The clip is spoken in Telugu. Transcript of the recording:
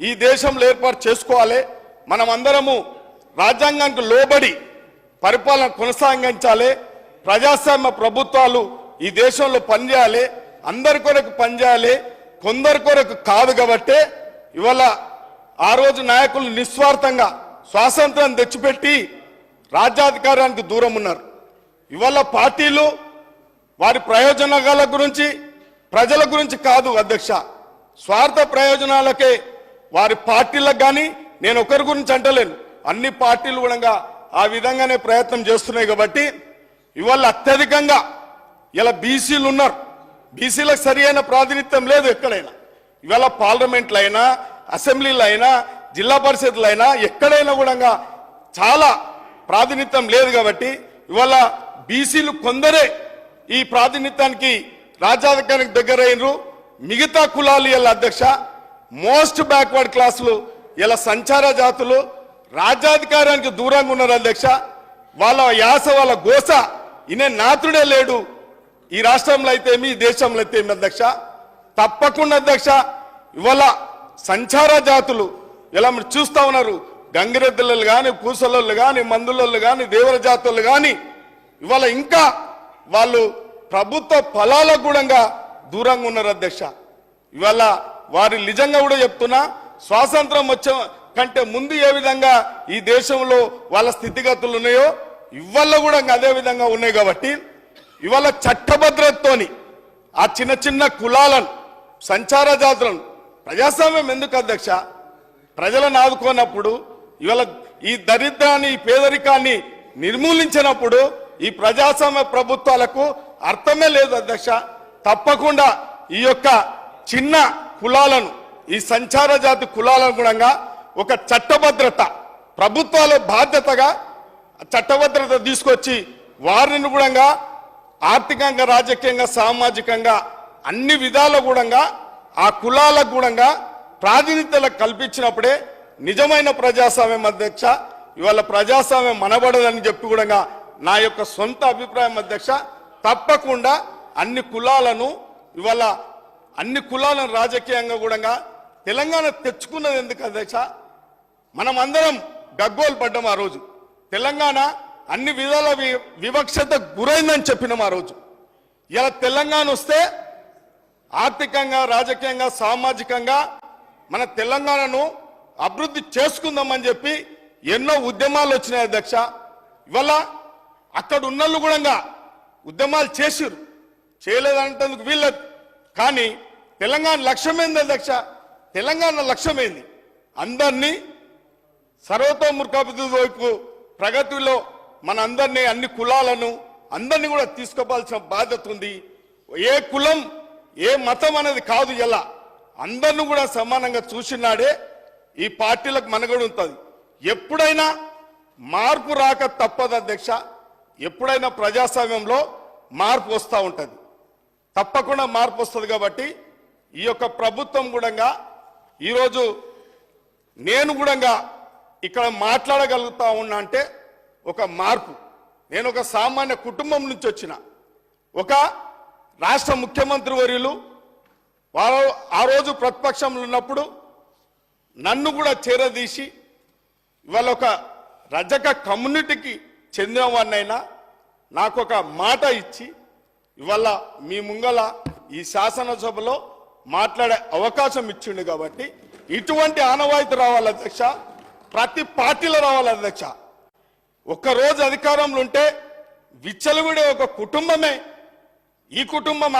ఈ దేశంలో ఏర్పాటు చేసుకోవాలి. మనం అందరము రాజ్యాంగానికి లోబడి పరిపాలన కొనసాగించాలి. ప్రజాస్వామ్య ప్రభుత్వాలు ఈ దేశంలో పనిచేయాలి. అందరి కొరకు పనిచేయాలి. కొందరి కొరకు కాదు కాబట్టే ఇవాళ ఆ రోజు నాయకులు నిస్వార్థంగా స్వాతంత్రం తెచ్చిపెట్టి రాజ్యాధికారానికి దూరం ఉన్నారు. ఇవాళ పార్టీలు వారి ప్రయోజనాల గురించి ప్రజల గురించి కాదు అధ్యక్ష. స్వార్థ ప్రయోజనాలకే వారి పార్టీలకు కానీ నేను ఒకరి గురించి అంటలేను. అన్ని పార్టీలు కూడా ఆ విధంగానే ప్రయత్నం చేస్తున్నాయి కాబట్టి ఇవాళ అత్యధికంగా ఇలా బీసీలు ఉన్నారు. బీసీలకు సరి అయిన ప్రాతినిధ్యం లేదు ఎక్కడైనా. ఇవాళ పార్లమెంట్లో అయినా అసెంబ్లీలు అయినా జిల్లా పరిషత్లు అయినా ఎక్కడైనా కూడా చాలా ప్రాతినిధ్యం లేదు కాబట్టి ఇవాళ బీసీలు కొందరే ఈ ప్రాతినిధ్యానికి రాజ్యాధికారికి దగ్గరైనరు మిగతా కులాలు ఇలా అధ్యక్ష మోస్ట్ బ్యాక్వర్డ్ క్లాసులు ఇలా సంచార జాతులు రాజ్యాధికారానికి దూరంగా ఉన్నారు అధ్యక్ష? వాళ్ళ యాస వాళ్ళ గోస ఇనే నాతుడే లేడు. ఈ రాష్ట్రంలో అయితే మీ ఈ దేశంలో అయితే ఏమి అధ్యక్ష? తప్పకుండా అధ్యక్ష ఇవాళ సంచార జాతులు ఇలా మీరు చూస్తా ఉన్నారు. గంగిరెద్దులు కానీ పూసలోళ్ళు కానీ మందులోళ్ళు కానీ దేవర జాతులు కానీ ఇవాళ ఇంకా వాళ్ళు ప్రభుత్వ ఫలాలకు కూడా దూరంగా ఉన్నారు అధ్యక్ష. ఇవాళ వారి నిజంగా కూడా చెప్తున్నా స్వాతంత్రం వచ్చే కంటే ముందు ఏ విధంగా ఈ దేశంలో వాళ్ళ స్థితిగతులు ఉన్నాయో ఇవాళ కూడా అదే విధంగా ఉన్నాయి కాబట్టి ఇవాళ చట్టభద్రతతోని ఆ చిన్న చిన్న కులాలను సంచార జాతులను ప్రజాస్వామ్యం ఎందుకు అధ్యక్ష? ప్రజలను ఆదుకోనప్పుడు ఇవాళ ఈ దరిద్రాన్ని ఈ పేదరికాన్ని నిర్మూలించినప్పుడు ఈ ప్రజాస్వామ్య ప్రభుత్వాలకు అర్థమే లేదు అధ్యక్ష. తప్పకుండా ఈ యొక్క చిన్న కులాలను ఈ సంచార జాతి కులాలను ఒక చట్టభద్రత ప్రభుత్వాల బాధ్యతగా చట్టభద్రత తీసుకొచ్చి వారిని కూడా ఆర్థికంగా రాజకీయంగా సామాజికంగా అన్ని విధాల కూడా ఆ కులాలకు కూడా ప్రాతినిధ్యత కల్పించినప్పుడే నిజమైన ప్రజాస్వామ్యం అధ్యక్ష ఇవాళ ప్రజాస్వామ్యం మనబడదని చెప్పి కూడా నా యొక్క సొంత అభిప్రాయం అధ్యక్ష తప్పకుండా అన్ని కులాలను ఇవాళ అన్ని కులాలను రాజకీయంగా కూడా తెలంగాణ తెచ్చుకున్నది ఎందుకు అధ్యక్ష మనం అందరం గగ్గోలు పడ్డాం ఆ రోజు. తెలంగాణ అన్ని విధాల వి- వివక్షత గురైందని చెప్పినాం ఆ రోజు. ఇలా తెలంగాణ వస్తే ఆర్థికంగా రాజకీయంగా సామాజికంగా మన తెలంగాణను అభివృద్ధి చేసుకుందామని చెప్పి ఎన్నో ఉద్యమాలు వచ్చినాయి అధ్యక్ష ఇవాళ అక్కడ ఉన్నళ్ళు కూడా ఉద్యమాలు చేసిరు చేయలేదంటందుకు వీళ్ళదు కానీ తెలంగాణ లక్ష్యమైంది అధ్యక్ష? తెలంగాణ లక్ష్యమైంది? అందరినీ సర్వతోముఖాభివృద్ధి వైపు ప్రగతిలో మన అందరినీ అన్ని కులాలను అందరినీ కూడా తీసుకోవాల్సిన బాధ్యత ఉంది. ఏ కులం ఏ మతం అనేది కాదు ఎలా? అందరిని కూడా సమానంగా చూసినాడే ఈ పార్టీలకు మనగడు ఉంటుంది. ఎప్పుడైనా మార్పు రాక తప్పదు అధ్యక్ష. ఎప్పుడైనా ప్రజాస్వామ్యంలో మార్పు వస్తూ ఉంటుంది. తప్పకుండా మార్పు వస్తుంది కాబట్టి ఈ యొక్క ప్రభుత్వం కూడా ఈరోజు నేను కూడా ఇక్కడ మాట్లాడగలుగుతా ఉన్నా అంటే ఒక మార్పు. నేను ఒక సామాన్య కుటుంబం నుంచి వచ్చిన ఒక రాష్ట్ర ముఖ్యమంత్రి వర్యులు వారు ఆ రోజు ప్రతిపక్షంలో ఉన్నప్పుడు నన్ను కూడా చేరదీసి ఇవాళ ఒక రజక కమ్యూనిటీకి చెందిన వాడినైనా నాకు ఒక మాట ఇచ్చి ఇవాళ మీ ముంగల ఈ శాసనసభలో మాట్లాడే అవకాశం ఇచ్చిండు కాబట్టి ఇటువంటి ఆనవాయితీ రావాలి అధ్యక్ష ప్రతి పార్టీలో రావాలి అధ్యక్ష. ఒక్క రోజు అధికారంలో ఉంటే విచ్చలవిడే ఒక కుటుంబమే ఈ కుటుంబం